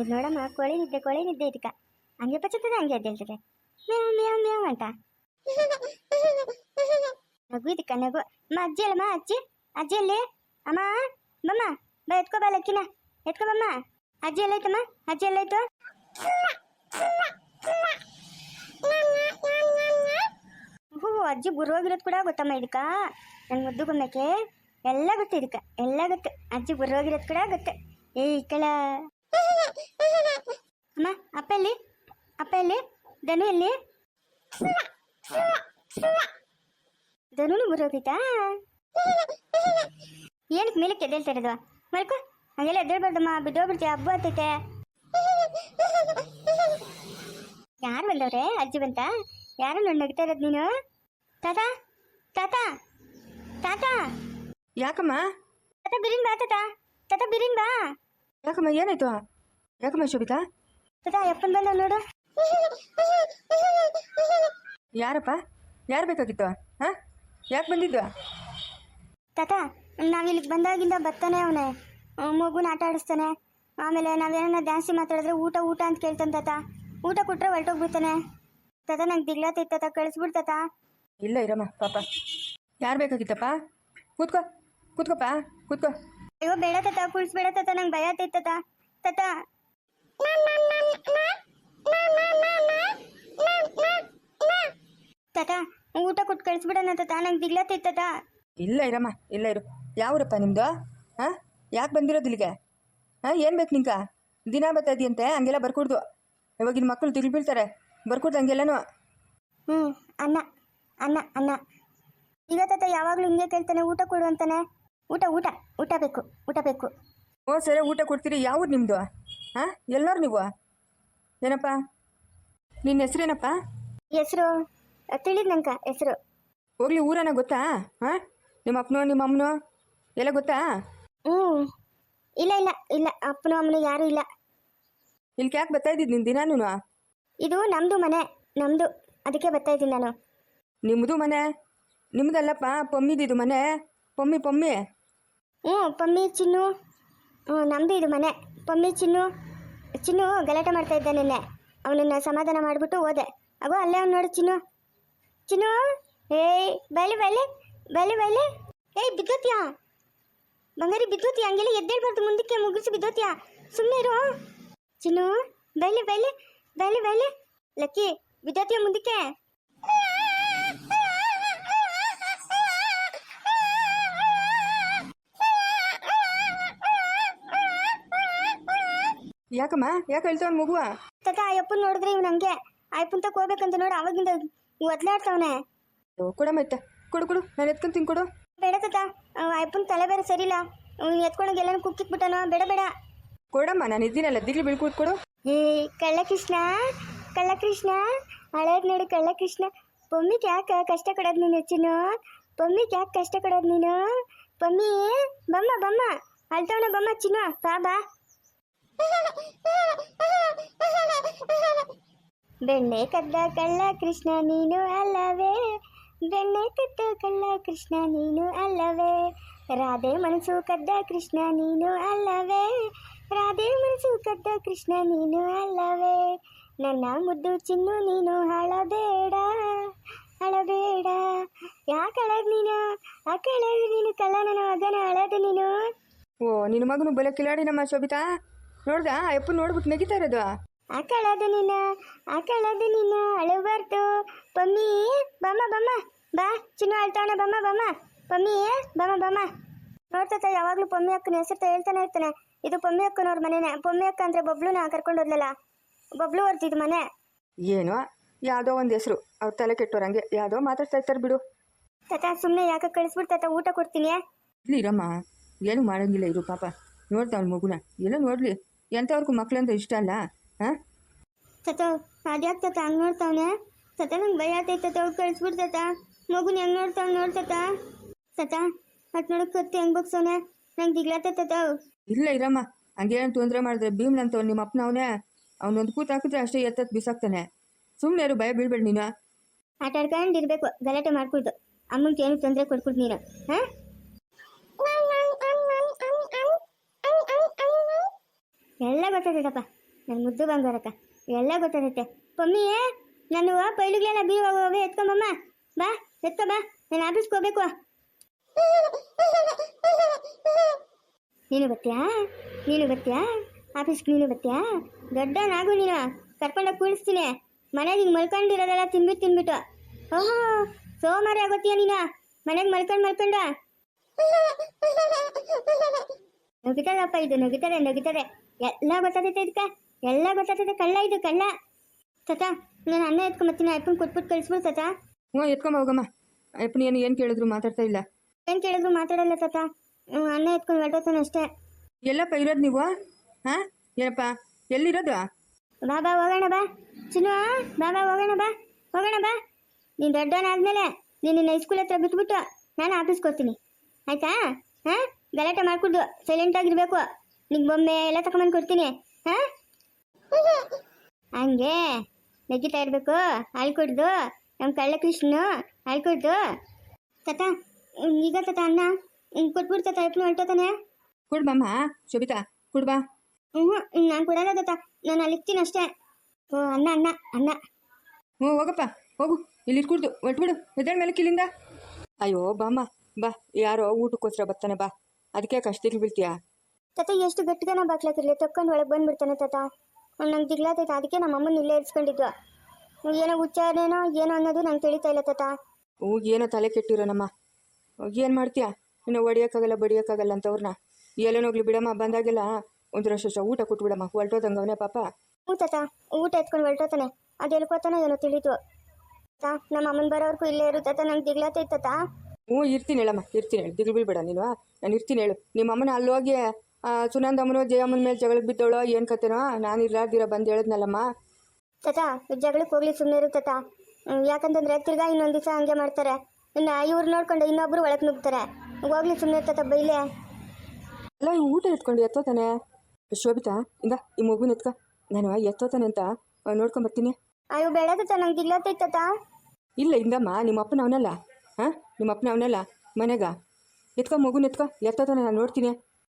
ಇದು ನೋಡಮ್ಮ, ಕೋಳಿ ನಿದ್ದೆ ಕೋಳಿ ನಿದ್ದೆ ಇದಕ್ಕ. ಹಂಗೆ ಪಚ್ಚತ್ತದೆ, ಹಂಗೆ ಎದ್ದೇಳ್ತದೆ. ಮ್ಯಾವ್ ಮ್ಯಾವ್ ಮ್ಯಾವ್ ಅಂತ. ನಗು ಇದಕ್ಕ, ನಗು. ಅಮ್ಮ, ಅಜ್ಜಿ ಅಲ್ಲಮ್ಮ, ಅಜ್ಜಿ. ಅಜ್ಜಿ ಅಲ್ಲಿ ಅಮ್ಮ ಬಮ್ಮ ಬಾ, ಎತ್ಕೋ ಬಾ, ಲಕ್ಕಿನ. ಎತ್ಕೋ ಬಮ್ಮ ಅಜ್ಜಿ ಎಲ್ಲೈತಮ್ಮ ಅಜ್ಜಿ ಎಲ್ಲೈತು ಹ್ಞೂ ಅಜ್ಜಿ ಬುರ್ರೋಗಿರೋದು ಕೂಡ ಗೊತ್ತಮ್ಮ ಇದಕ್ಕ. ನಂಗೆ ಮುದ್ದು ಗುಮ್ಮಕ್ಕೆ ಎಲ್ಲ ಗೊತ್ತು ಎಲ್ಲ ಗೊತ್ತು. ಅಜ್ಜಿ ಬುರ್ರೋಗಿರೋದು ಕೂಡ ಗೊತ್ತು. ಏ ಈ ಕಳ. ಅಮ್ಮ ಅಪ್ಪ ಎಲ್ಲಿ? ಅಪ್ಪ ಎಲ್ಲಿ? ಧನು ಎಲ್ಲಿ? ಧನುನು ಬುರ್ರೋಗಿತ್ತಾ ಏನಕ್ಕೆ ಮೇಲಕ್ಕೆ ಎದ್ದೇಳ್ತಾ ಇರೋದು? ಮಲ್ಕೋ. ಹಂಗೆಲ್ಲ ಎದ್ದೇಳ್ಬಾರ್ದಮ್ಮ ಬಿದ್ದೋಗ್ಬಿಡ್ತೀಯ ಹಬ್ಬ ಆಗ್ತೈತೆ ಯಾರು ಬಂದವ್ರೆ ಅಜ್ಜಿ ಬಂತ? ಯಾರು ನೋಡಿ ನಗ್ತಾ ಇರೋದು ನೀನು? ತಾತ? ತಾತ? ತಾತ? ಯಾಕಮ್ಮ? ತಾತ ಬಿರಿನ್ ಬಾ ತಾತ. ತಾತ ಬಿರಿನ್ ಬಾ. ಯಾಕಮ್ಮ ಏನಾಯ್ತು? ಯಾಕಮ್ಮ ಶೋಭಿತಾ? ಅಪ್ಪನ್ ಬಂದ ನೋಡು. ಯಾರಪ್ಪ? ಯಾರು ಬೇಕಾಗಿತ್ತು? ಹಾಂ? ಯಾಕೆ ಬಂದಿದ್ದು ತಾತ ನಾವಿಲ್ಲಿಗೆ ಬಂದಾಗಿಂದ ಬರ್ತಾನೆ ಅವನೆ. ಮಗುನ ಆಟ ಆಡಿಸ್ತಾನೆ. ಆಮೇಲೆ ನಾವೇನ ಜಾಸ್ತಿ ಮಾತಾಡಿದ್ರೆ ಊಟ ಊಟ ಅಂತ ಕೇಳ್ತಾನೆ ತಾತ. ಊಟ ಕೊಟ್ರೆ ಹೊರಟೋಗ್ಬಿಡ್ತಾನೆ. ತಾತ ನಂಗೆ ದಿಗ್ಲಾತೈತೆ ತಾತ. ಕಳಿಸ್ಬಿಡ್ತಾತ ಇಲ್ಲ ಇರಮ್ಮ ಪಾಪ. ಯಾರು ಬೇಕಾಗಿತ್ತಪ್ಪ? ಕೂತ್ಕೋ ಕೂತ್ಕೋಪ್ಪ ಕೂತ್ಕೋ. ಅಯ್ಯೋ ಬೇಡ ತಾತ ಕುಳಿಸ್ಬೇಡ ತಾತ. ನಂಗೆ ಭಯ ತೈತ ತಾತ. ತಾತ ತಾತ ಊಟ ಕೊಟ್ಟು ಕಳಿಸ್ಬಿಡೋಣ ತಾತ ನಂಗೆ ದಿಗ್ಲಾತೈತೆ ತಾತ. ಇಲ್ಲ ಇರಮ್ಮ ಇಲ್ಲ ಇರು. ಯಾವೂರಪ್ಪ ನಿಮ್ಮದು ಹಾಂ? ಯಾಕೆ ಬಂದಿರೋದು ಇಲ್ಲಿಗೆ? ಹಾಂ ಏನು ಬೇಕು ನಿಂಕ ದಿನ ಬರ್ತಾ ಇದೆಯಂತೆ ಹಂಗೆಲ್ಲ ಬರ್ಕೊಡ್ದು. ಇವಾಗಿನ ಮಕ್ಕಳು ತಿಳಿ ಬೀಳ್ತಾರೆ ಬರ್ಕೊಡ್ದು ಹಂಗೆಲ್ಲನೂ. ಹ್ಞೂ ಅನ್ನ ಅನ್ನ ಅನ್ನ. ಈಗ ತಾತ ಯಾವಾಗಲೂ ಹಿಂಗೆ ಕೇಳ್ತಾನೆ ಊಟ ಕೊಡು ಅಂತಾನೆ. ಊಟ ಊಟ ಊಟ ಬೇಕು ಊಟ ಬೇಕು. ಓ ಸರಿ ಊಟ ಕೊಡ್ತೀರಿ ಯಾವ್ದು ನಿಮ್ಮದು ಹಾಂ? ಎಲ್ಲರೂ ನೀವು? ಏನಪ್ಪ? ನಿನ್ನ ಹೆಸರೇನಪ್ಪ? ಹೆಸರು ತಿಳಿದ್ ನಂಕ ಹೆಸರು. ಹೋಗ್ಲಿ ಊರನ ಗೊತ್ತಾ? ಹಾಂ? ನಿಮ್ಮ ಅಪ್ಪನೋ ನಿಮ್ಮ ಅಮ್ಮನೋ? ಎಲ್ಲ ಗೊತ್ತಾ? ಹ್ಞೂ ಇಲ್ಲ ಇಲ್ಲ ಇಲ್ಲ ಅಪ್ಪನ ಅಮ್ಮನ ಯಾರು ಇಲ್ಲ. ಇಲ್ಲಿ ಯಾಕೆ ಬರ್ತಾ ಇದ್ದಿದ್ದು ನಿನ್ನ ದಿನಾನು ಇದು ನಮ್ಮದು ಮನೆ ನಮ್ಮದು ಅದಕ್ಕೆ ಬರ್ತಾ ಇದ್ದೀನಿ ನಾನು. ನಿಮ್ಮದು ಮನೆ? ನಿಮ್ಮದಲ್ಲಪ್ಪ ಪಮ್ಮಿದಿದು ಮನೆ? ಪಮ್ಮಿ ಪಮ್ಮಿ? ಹ್ಞೂ ಪಮ್ಮಿ ಚಿನ್ನು ಹ್ಞೂ ನಮ್ಮದು ಇದು ಮನೆ. ಪಮ್ಮಿ ಚಿನ್ನು ಚಿನ್ನು ಗಲಾಟೆ ಮಾಡ್ತಾ ಇದ್ದ ನಿನ್ನೆ. ಅವನನ್ನ ಸಮಾಧಾನ ಮಾಡಿಬಿಟ್ಟು ಹೋದೆ. ಅಗೋ, ಅಲ್ಲೇ ಅವ್ನು ನೋಡು ಚಿನ್ನು. ಚಿನ್ನು, ಏಯ್, ಬೈಲಿ ಬಯಲಿ ಬಯಲಿ ಬಯಲಿ ಏಯ್, ಬಿದ್ದೋತ್ಯಾ? ಬಂಗಾರಿ, ಬಿದ್ದೋತ್ಯಾ? ಹಂಗೆಲ್ಲ ಎದ್ದೇಳ್ಬಾರ್ದು, ಮುಂದಕ್ಕೆ ಮುಗಿಸಿ ಬಿದ್ದೋತ್ಯಾ? ಸುಮ್ಮನೆ ಇರು. ಚಿನ್ನು ಬಯಲಿ ಬಯಲಿ ಬಯಲಿ ಬಯಲಿ ಲಕ್ಕಿ, ಬಿದ್ದೋತ್ಯಾ ಮುಂದಕ್ಕೆ? ಯಾಕಮ್ಮ? ಯಾಕೆ ಹೇಳ್ತಾವನ್ ಮಗುವ? ತತ ಆ ಅಪ್ಪನ್ ನೋಡಿದ್ರೆ ಇವ್ ನಂಗೆ ಆ ಅಪ್ಪನ್ ತಕ ಹೋಗ್ಬೇಕಂತ ನೋಡಿ ಅವಾಗಿಂದ ಒದ್ಲಾಡ್ತಾವನೆ. ಓ, ಕೊಡಮ್ಮ ಇತ್ತ. ಕೊಡು ಕೊಡು. ನಾನು ಎತ್ಕೊಂಡ್ ತಿನ್ಕೊಡು. ಬೇಡ ತತ ಆ ಅಪ್ಪನ್ ತಲೆ ಬೇರೆ ಸರಿಲ್ಲ ಎತ್ಕೊಂಡೋಗಿ ಎಲ್ಲಾನು ಕುಕ್ಕಿಕ್ಬಿಟ್ಟನೋ ಬೇಡ ಬೇಡ. ಕೊಡಮ್ಮ ನಾನು ಇದ್ದೀನಲ್ಲ ದಿಗ್ಲಿ ಬೀಳ್ಕೊಟ್ ಕೊಡು ಏ ಕಳ್ಳ ಕೃಷ್ಣ ಕಳ್ಳ ಕೃಷ್ಣ ಹಳೇದ್ ನೋಡಿ ಕಳ್ಳ ಕೃಷ್ಣ ಪಮ್ಮಿಗೆ ಯಾಕೆ ಕಷ್ಟ ಕೊಡೋದ್ ನೀನು ಹೆಚ್ಚಿನ? ಪಮ್ಮಿಗೆ ಯಾಕೆ ಕಷ್ಟ ಕೊಡೋದ್ ನೀನು? ಪಮ್ಮಿ ಬಮ್ಮ ಬಮ್ಮ. ಅಳ್ತವನ ಬಮ್ಮ ಚಿನ್ನ ಬಾ ಬಾ. ಬೆಣ್ಣೆ ಕದ್ದ ಕಳ್ಳ ಕೃಷ್ಣ ನೀನು ಅಲ್ಲವೇ? ಬೆಣ್ಣೆ ಕದ್ದ ಕಳ್ಳ ಕೃಷ್ಣ ನೀನು ಅಲ್ಲವೇ? ರಾಧೆ ಮನಸ್ಸು ಕದ್ದ ಕೃಷ್ಣ ನೀನು ಅಲ್ಲವೇ? ರಾಧೆ ಮನಸ್ಸು ಕದ್ದ ಕೃಷ್ಣ ನೀನು ಅಲ್ಲವೇ? ನನ್ನ ಮುದ್ದು ಚಿನ್ನು ನೀನು ಅಳಬೇಡ ಅಳಬೇಡ. ಯಾಕೆ ಅಳದ್ ನೀನು? ಆ ಕಳದ್ ನೀನು ಕಳ್ಳ ನನ್ನ ಮಗನ ನೀನು? ಓ, ನಿನ್ನ ಮಗನು ಬಲ ಕಿಲಾಡಿನಮ್ಮ ಶೋಭಿತಾ? ನೋಡ್ದ ಅಪ್ಪ ನೋಡ್ಬಿಟ್ಟು ನಗಿತಾ ಇರೋದು. ಆಕಳದು ನೀನ ಕಳದು ನೀನ ಅಳಬಾರ್ದು ಪಮ್ಮಿ ಬಮ್ಮ ಬಮ್ಮ ಬಾ ಚಿನ್ನ ಅಳ್ತಾವಣ ಬಮ್ಮ ಬಮ್ಮ. ಪಮ್ಮಿ ಬಮ್ಮ ಬಮ್ಮ. ನೋಡ್ತಾ ಯಾವಾಗಲೂ ಪಮ್ಮಿ ಅಕ್ಕನ ಹೆಸರು ಹೇಳ್ತಾನೆ ಇರ್ತಾನೆ. ಇದು ಪಮ್ಮಿ ಅಕ್ಕನವ್ರ ಮನೆನೇ. ಪಮ್ಮಿ ಅಕ್ಕ ಅಂದ್ರೆ ಬಬ್ಲುನ ಕರ್ಕೊಂಡು ಹೋದ್ಲಲ್ಲ? ಬಬ್ಲು ಅವ್ರದ್ದು ಮನೆ. ಏನೋ ಯಾವುದೋ ಒಂದು ಹೆಸರು. ಅವ್ರ ತಲೆ ಕೆಟ್ಟೋರಂಗೆ. ಯಾವುದೋ ಮಾತಾಡ್ತಾ ಇರ್ತಾರೆ ಬಿಡು. ತಾತ ಸುಮ್ಮನೆ ಯಾಕೆ ಕಳಿಸ್ಬಿಟ್ಟು ತಾತ ಊಟ ಕೊಡ್ತೀನಿ. ಇರಮ್ಮ ಏನು ಮಾಡಂಗಿಲ್ಲ ಇರು ಪಾಪ. ನೋಡ್ತಾವ್ ಮಗುನ. ಏನೋ ನೋಡ್ಲಿ. ಎಂಥವ್ರಿಗೂ ಮಕ್ಳು ಅಂತ ಇಷ್ಟ ಅಲ್ಲ ಹಾಂ? ತಾತ ಅದ್ಯಾಕೆ ತಾತ ಹಂಗೆ ನೋಡ್ತಾವನೆ? ತಾತ ನಂಗೆ ಭಯ ಆಗ್ತೈತೆ ಅವ್ರು ಕಳಿಸ್ಬಿಟ್ಟು ತಾತ ಮಗುನ ಹೆಂಗೆ ನೋಡ್ತಾವ್ ನೋಡ್ತಾತ ಸತ ಅಟ್ ನೋಡಕ್ ಕತ್ತಿ ಹೆಂಗ್ ಬಗ್ಸವನೆ ನಂಗೆ ದಿಗ್ಲಾತೈತೆ ತಾತ. ಇಲ್ಲ ಇರಮ್ಮ. ಹಂಗೇನು ತೊಂದರೆ ಮಾಡಿದ್ರೆ ಭೀಮ್ನಂತವ್ ನಿಮ್ಮ ಅಪ್ಪನವನೇ ಅವನೊಂದು ಕೂತು ಹಾಕಿದ್ರೆ ಅಷ್ಟೇ ಎತ್ತತ್ ಬಿಸಾಕ್ತಾನೆ. ಸುಮ್ಮನೆ ಯಾರು ಭಯ ಬೀಳ್ಬೇಡ ನೀನು. ಆಟ ಆಡ್ಕೊಂಡಿರ್ಬೇಕು ಇರಬೇಕು ಗಲಾಟೆ ಮಾಡ್ಕೊಡ್ದು ಅಮ್ಮಂಗೆ ಏನು ತೊಂದರೆ ಕೊಡ್ಕೊಡ್ ನೀನು ಹಾಂ? ಎಲ್ಲ ಗೊತ್ತಾಯ್ತದಪ್ಪ ನನ್ನ ಮುದ್ದು ಬಂಗಾರಕ್ಕ. ಎಲ್ಲ ಗೊತ್ತಾಗುತ್ತೆ. ಪಮ್ಮಿಯೇ ನಾನು ಪೈಲಿಗೆಲ್ಲ ಬೀ ಹೋಗುವ ಎತ್ಕೊಂಬಮ್ಮ. ಬಾ, ಎತ್ಕೊ ಬಾ. ನಾನು ಆಫೀಸ್ಗೆ ಹೋಗ್ಬೇಕು. ನೀನು ಬರ್ತೀಯಾ? ನೀನು ಬರ್ತೀಯಾ? ಆಫೀಸ್ಗೆ ನೀನು ಬರ್ತೀಯಾ? ದೊಡ್ಡ ನಾಗು ನೀನು. ಕರ್ಕೊಂಡೋಗಿ ಕೂಡಿಸ್ತೀನಿ ಮನೆಗೆ ಹಿಂಗೆ ಮಲ್ಕೊಂಡಿರೋದೆಲ್ಲ ತಿನ್ಬಿಟ್ಟು ತಿನ್ಬಿಟ್ಟು ಓಹೋ, ಸೋಮಾರಿ ಆಗೋತೀಯ ನೀನು? ಮನೆಗೆ ಮಲ್ಕೊಂಡು, ಮಲ್ಕೊಂಡ? ನಗಿತದಪ್ಪ ಇದು ನಗುತ್ತಾರೆ ನಗಿತದೆ ಎಲ್ಲ ಗೊತ್ತಾಗ್ತೈತೆ ಇದಕ್ಕೆ. ಎಲ್ಲ ಗೊತ್ತಾಗ್ತೈತೆ ಕಳ್ಳ ಇದು ಕಳ್ಳ. ತತ ನಾನು ಅನ್ನ ಎತ್ಕೊಂಬತ್ತೀನಿ ಅಪ್ಪನ ಕೊಟ್ಬಿಟ್ಟು ಕಳಿಸ್ಬಿಡು ತತ. ಹ್ಞೂ ಎತ್ಕೊಂಬ ಹೋಗಮ್ಮ. ಅಪ್ಪನ ಏನು ಏನು ಕೇಳಿದ್ರು ಮಾತಾಡ್ತಾ ಇಲ್ಲ. ಏನು ಕೇಳಿದ್ರು ಮಾತಾಡಲ್ಲ ತತ. ಹ್ಞೂ ಅನ್ನ ಎತ್ಕೊಂಡು ಹೊರಟೋತಾನೆ ಅಷ್ಟೇ. ಎಲ್ಲಪ್ಪ ಇರೋದು ನೀವು? ಹಾಂ? ಏನಪ್ಪ? ಎಲ್ಲಿರೋದು? ಬಾಬಾ ಬಾ ಹೋಗೋಣ ಬಾ. ಚಿನ್ನು ಬಾ ಬಾ ಹೋಗೋಣ ಬಾ. ಹೋಗೋಣ ಬಾ. ನೀನು ದೊಡ್ಡವನಾದ್ಮೇಲೆ ನೀನು ಹೈಸ್ಕೂಲ್ ಹತ್ರ ಬಿಟ್ಬಿಟ್ಟು ನಾನು ಆಫೀಸ್ಗೆ ಹೋಗ್ತೀನಿ. ಆಯ್ತಾ? ಹಾಂ? ಗಲಾಟೆ ಮಾಡ್ಕೊಡ್ದು ಸೈಲೆಂಟ್ ಆಗಿರ್ಬೇಕು. ನಿಂಗೆ ಬೊಮ್ಮೆ ಎಲ್ಲ ತಗೊಂಬಂದು ಕೊಡ್ತೀನಿ ಹಾಂ? ಹಂಗೆ ನೆಗಿತಾ ಇರಬೇಕು ಹಾಲು ಕುಡ್ದು ನಮ್ಮ ಕಳ್ಳ ಕೃಷ್ಣ ಹಾಲು ಕುಡ್ದು. ತತ ಈಗ ತತ ಅನ್ನ ಹಿಂಗೆ ಕೊಟ್ಬಿಡ್ ತತ ಎಪ್ಪನು ಹೊರಟೋತಾನೆ ಕೊಡ್ಬಮ್ಮ ಶೋಭಿತಾ ಕೊಡ್ಬಾ ಹ್ಞೂ ನಾನು ಕೊಡಲ್ಲ ತತ ನಾನು ಅಲ್ಲಿಗ್ತೀನಿ ಅಷ್ಟೇ. ಓ ಅನ್ನ ಅನ್ನ ಅನ್ನ. ಹ್ಞೂ ಹೋಗಪ್ಪ ಹೋಗು ಇಲ್ಲಿ ಇಟ್ಕೊಡ್ದು ಹೊಟ್ಬಿಡು ಎದ್ದೇಳ ಮೇಲೆ ಕಿಲ್ಲಿಂದ. ಅಯ್ಯೋ ಬಾಮ್ಮ ಬಾ ಯಾರೋ ಊಟಕ್ಕೋಸ್ಕರ ಬರ್ತಾನೆ ಬಾ. ಅದಕ್ಕೆ ಕಷ್ಟಕ್ಕೆ ಬೀಳ್ತೀಯಾ? ತಾತ ಎಷ್ಟು ಗಟ್ಟಿಗೆ ನಾ ಬಾಕ್ಲಾಕಿರ್ಲಿ ತಕ್ಕೊಂಡು ಒಳಗೆ ಬಂದ್ಬಿಡ್ತಾನೆ ತಾತ. ನಂಗೆ ದಿಗ್ಲಾತೈತೆ ಅದಕ್ಕೆ ನಮ್ಮ ಅಮ್ಮನ ಇಲ್ಲೇ ಇರಿಸ್ಕೊಂಡಿದ್ದು ಏನೋ ಉಚ್ಚಾರಣೆನೋ ಏನೋ ಅನ್ನೋದು ನಂಗೆ ತಿಳಿತಾ ಇಲ್ಲ ತಾತ. ಹ್ಞೂ ಏನೋ ತಲೆ ಕೆಟ್ಟಿರೋನಮ್ಮ. ಏನು ಮಾಡ್ತೀಯಾ? ಇನ್ನು ಹೊಡಿಯೋಕ್ಕಾಗಲ್ಲ ಬಡಿಯೋಕ್ಕಾಗಲ್ಲ ಅಂತವ್ರನ್ನ ಎಲ್ಲೋನೋಗ್ಲಿ ಬಿಡಮ್ಮ ಬಂದಾಗೆಲ್ಲ ಒಂದು ವರ್ಷ ಊಟ ಕೊಟ್ಬಿಡಮ್ಮ ಹೊಲ್ಟೋದಂಗೆ ಅವನೇ ಪಾಪ. ಹ್ಞೂ ತಾತ ಊಟ ಎತ್ಕೊಂಡು ಹೊರಟೋತಾನೆ ಅದು ಎಲ್ಕೋತಾನೋ ಏನೋ ತಿಳಿತು ತಾ ನಮ್ಮ ಅಮ್ಮನ ಬರೋವರೆಗೂ ಇಲ್ಲೇ ಇರು ತಾತ ನಂಗೆ ದಿಗ್ಲಾತೈತೆ ತಾತ. ಹ್ಞೂ ಇರ್ತೀನಿ ಹೇಳಮ್ಮ ಇರ್ತೀನಿ ಹೇಳು. ದಿಗ್ಲು ಬೀಳ್ಬೇಡ ನೀನು ನಾನು ಇರ್ತೀನಿ ಹೇಳು. ನಿಮ್ಮ ಅಮ್ಮನ ಅಲ್ಲೋಗಿ ಸುನಂದಮ್ಮನೋ ಜಯಮ್ಮನ ಮೇಲೆ ಜಗಳಕ್ಕೆ ಬಿದ್ದವಳು ಏನು ಕತೆನೋ? ನಾನು ಇರ್ಲಾರ್ದಿರ ಬಂದು ಹೇಳಿದ್ನಲ್ಲಮ್ಮ. ತಾತ ಜಗಳಕ್ಕೆ ಹೋಗ್ಲಿ ಸುಮ್ಮನೆ ಇರು ತಾತ. ಹ್ಮ್, ಯಾಕಂತಂದ್ರೆ ತಿರ್ಗಾ ಇನ್ನೊಂದು ದಿವಸ ಹಂಗೆ ಮಾಡ್ತಾರೆ. ಇನ್ನು ಇವ್ರು ನೋಡ್ಕೊಂಡು ಇನ್ನೊಬ್ರು ಒಳಗೆ ನುಗ್ತಾರೆ. ಹೋಗ್ಲಿ ಸುಮ್ಮನೆ ತಾತ ಬೈಲೆ. ಅಲ್ಲ ಇವ್ ಊಟ ಎತ್ಕೊಂಡು ಎತ್ತೋತಾನೆ? ಶೋಭಿತಾ ಇಂದ ಈ ಮಗುನ ಎತ್ಕ. ನಾನು ಎತ್ತೋತಾನೆ ಅಂತ ನೋಡ್ಕೊಂಬರ್ತೀನಿ ಅಯ್ಯೋ ಬೇಡ ತಾತ ನಂಗೆ ದಿಗ್ಲಾತೈತೆ ತಾತ. ಇಲ್ಲ ಇಂದಮ್ಮ ನಿಮ್ಮ ಅಪ್ಪನ ಹಾ ಹಾಂ? ನಿಮ್ಮ ಅಪ್ಪನವನಲ್ಲ ಮನೆಗ. ಎತ್ಕೊ ಮಗುನ ಎತ್ಕೊ. ಎತ್ತೋತಾನೆ ನಾನು ನೋಡ್ತೀನಿ.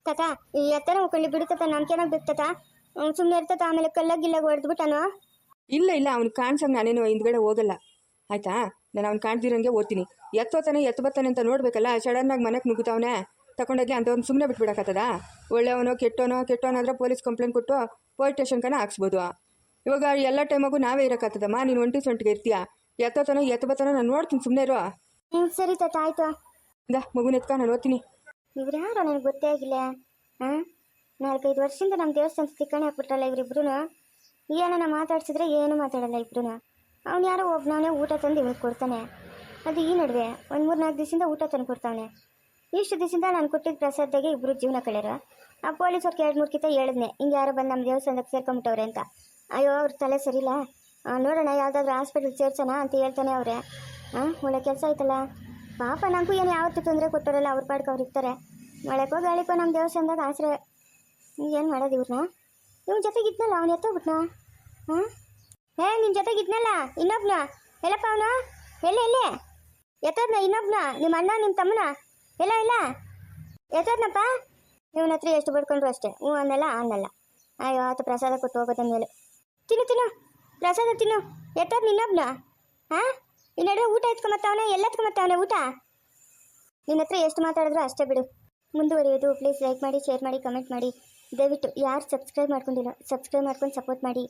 ತಾತ ಈ ಎತ್ತರ ಹೋಗ್ಕೊಂಡು ಬಿಡುತ್ತ ನಮ್ಗೇನಾಗ ಬಿಡ್ತತ ಸುಮ್ಮನೆ ಇರ್ತತ ಆಮೇಲೆ ಕಲ್ಲಾಗಿಲ್ಲ ಹೊಡೆದ್ಬಿಟ್ಟಾನು ಇಲ್ಲ ಇಲ್ಲ ಅವ್ನು ಕಾಣ್ಸಂಗೆ ನಾನೇನು ಹಿಂದ್ಗಡೆ ಹೋಗಲ್ಲ. ಆಯ್ತಾ? ನಾನು ಅವ್ನು ಕಾಣ್ದಿರಂಗೆ ಓದ್ತೀನಿ. ಎತ್ತೋತಾನೆ ಎತ್ತು ಬರ್ತಾನೆ ಅಂತ ನೋಡ್ಬೇಕಲ್ಲ ಸಡನ್ನಾಗಿ ಮನೆಗೆ ನುಗ್ಗುತ್ತವನೆ ತಗೊಂಡೋಗಿ ಅಂಥವ್ನು ಸುಮ್ಮನೆ ಬಿಟ್ಬಿಡಕತ್ತದ ಒಳ್ಳೆಯವನೋ ಕೆಟ್ಟೋನೋ ಕೆಟ್ಟೋನಾದ್ರೆ ಪೊಲೀಸ್ ಕಂಪ್ಲೇಂಟ್ ಕೊಟ್ಟು ಪೊಲೀಸ್ ಸ್ಟೇಷನ್ಕನ ಹಾಕ್ಸ್ಬೋದು. ಇವಾಗ ಎಲ್ಲ ಟೈಮಗೂ ನಾವೇ ಇರೋಕ್ಕಾಗ್ತದಮ್ಮ? ನೀನು ಒಂಟಿ ಸೊಂಟಿಗೆ ಇರ್ತೀಯ. ಎತ್ತೋತಾನೋ ಎತ್ತು ಬರ್ತಾನೋ ನಾನು ನೋಡ್ತೀನಿ ಸುಮ್ಮನೆ ಇರೋ. ಹ್ಞೂ ಸರಿ ತಾತ ಆಯ್ತು. ಇಂದ ಮಗುನ ಎತ್ಕ ನಾನು ಓದ್ತೀನಿ. ಇವ್ರು ಯಾರೋ ನನಗೆ ಗೊತ್ತೇ ಆಗಿಲ್ಲ. ಹಾಂ ನಾಲ್ಕೈದು ವರ್ಷದಿಂದ ನಮ್ಮ ದೇವಸ್ಥಾನ ತಿಕ್ಕಣೆ ಹಾಕ್ಬಿಟ್ರಲ್ಲ ಇವರಿಬ್ರು ಏನನ್ನ ಮಾತಾಡ್ಸಿದ್ರೆ ಏನು ಮಾತಾಡಲ್ಲ ಇಬ್ರು ಅವ್ನು ಯಾರೋ ಒಬ್ಬನವನೇ ಊಟ ತಂದು ಇವ್ರಿಗೆ ಕೊಡ್ತಾನೆ. ಅದು ಈ ನಡುವೆ ಒಂದು ಮೂರು ನಾಲ್ಕು ದಿವಸದಿಂದ ಊಟ ತಂದು ಕೊಡ್ತಾನೆ ಇಷ್ಟು ದಿವಸದಿಂದ ನಾನು ಕೊಟ್ಟಿದ್ದ ಪ್ರಸಾದಾಗೆ ಇಬ್ಬರು ಜೀವನ ಕಳೆಯರು. ಆ ಪೊಲೀಸ್ ಅವ್ರಿಗೆ ಎರಡು ಮೂರು ಕಿತ್ತ ಹೇಳಿದ್ನೆ, ಹಿಂಗೆ ಯಾರೋ ಬಂದು ನಮ್ಮ ದೇವಸ್ಥಾನಕ್ಕೆ ಸೇರ್ಕೊಂಬಿಟ್ಟವ್ರೆ ಅಂತ. ಅಯ್ಯೋ, ಅವ್ರ ತಲೆ ಸರಿಲ್ಲ ನೋಡೋಣ, ಯಾವುದಾದ್ರೂ ಹಾಸ್ಪಿಟ್ಲ್ ಸೇರ್ಸೋಣ ಅಂತ ಹೇಳ್ತಾನೆ ಅವ್ರೆ. ಹಾಂ ಒಳ್ಳೆ ಕೆಲಸ ಆಯ್ತಲ್ಲ? ಪಾಪ ನನಗೂ ಏನು ಯಾವತ್ತೂ ತೊಂದರೆ ಕೊಟ್ಟರಲ್ಲ, ಅವ್ರ ಪಾಡ್ಗೆ ಅವ್ರು ಇರ್ತಾರೆ. ಮಳೆಕೋ ಗಾಳಿಕೋ ನಮ್ಮ ದೇವಸ್ಥಾನದಾಗ ಆಸರೆ ಏನು ಮಾಡೋದು ಇವ್ರನ್ನ ಇವ್ನ ಜೊತೆಗೆ ಇದ್ನಲ್ಲ, ಅವ್ನು ಎತ್ತೋಗ್ಬಿಟ್ನ? ಹಾಂ? ಏ ನಿನ್ನ ಜೊತೆಗೆ ಇದ್ನಲ್ಲ, ಇನ್ನೊಬ್ನ. ಎಲ್ಲಪ್ಪ ಅವನು? ಎಲ್ಲೇ ಎಲ್ಲೇ? ಎತ್ತೋದ್ನ, ಇನ್ನೊಬ್ನ? ನಿಮ್ಮ ಅಣ್ಣ ನಿಮ್ಮ ತಮ್ಮನ? ಎಲ್ಲ ಇಲ್ಲ. ಎತ್ತೋದ್ನಪ್ಪ? ಇವನ ಹತ್ರ ಎಷ್ಟು ಬಡ್ಕೊಂಡ್ರು ಅಷ್ಟೇ. ಹ್ಞೂ ಅನ್ನಲ್ಲ ಅನ್ನಲ್ಲ. ಅಯ್ಯೋ, ಆತ ಪ್ರಸಾದ ಕೊಟ್ಟು ಹೋಗೋದ ಮೇಲೆ ತಿನ್ನು ತಿನ್ನು. ಪ್ರಸಾದ ತಿನ್ನು. ಎತ್ತೋದ್ ನಿನ್ನೊಬ್ನ ಹಾಂ? ನಡುವೆ ಊಟ ಎತ್ಕೊಂಬತ್ತವನೆ ಎಲ್ಲ ಎತ್ಕೊಂಬತ್ತವನೆ ಊಟ? ನಿನ್ನ ಹತ್ರ ಎಷ್ಟು ಮಾತಾಡಿದ್ರು ಅಷ್ಟೇ ಬಿಡು. ಮುಂದುವರಿಯೋದು. ಪ್ಲೀಸ್ ಲೈಕ್ ಮಾಡಿ, ಶೇರ್ ಮಾಡಿ, ಕಮೆಂಟ್ ಮಾಡಿ. ದಯವಿಟ್ಟು ಯಾರು ಸಬ್ಸ್ಕ್ರೈಬ್ ಮಾಡ್ಕೊಂಡಿಲ್ಲ, ಸಬ್ಸ್ಕ್ರೈಬ್ ಮಾಡ್ಕೊಂಡು ಸಪೋರ್ಟ್ ಮಾಡಿ.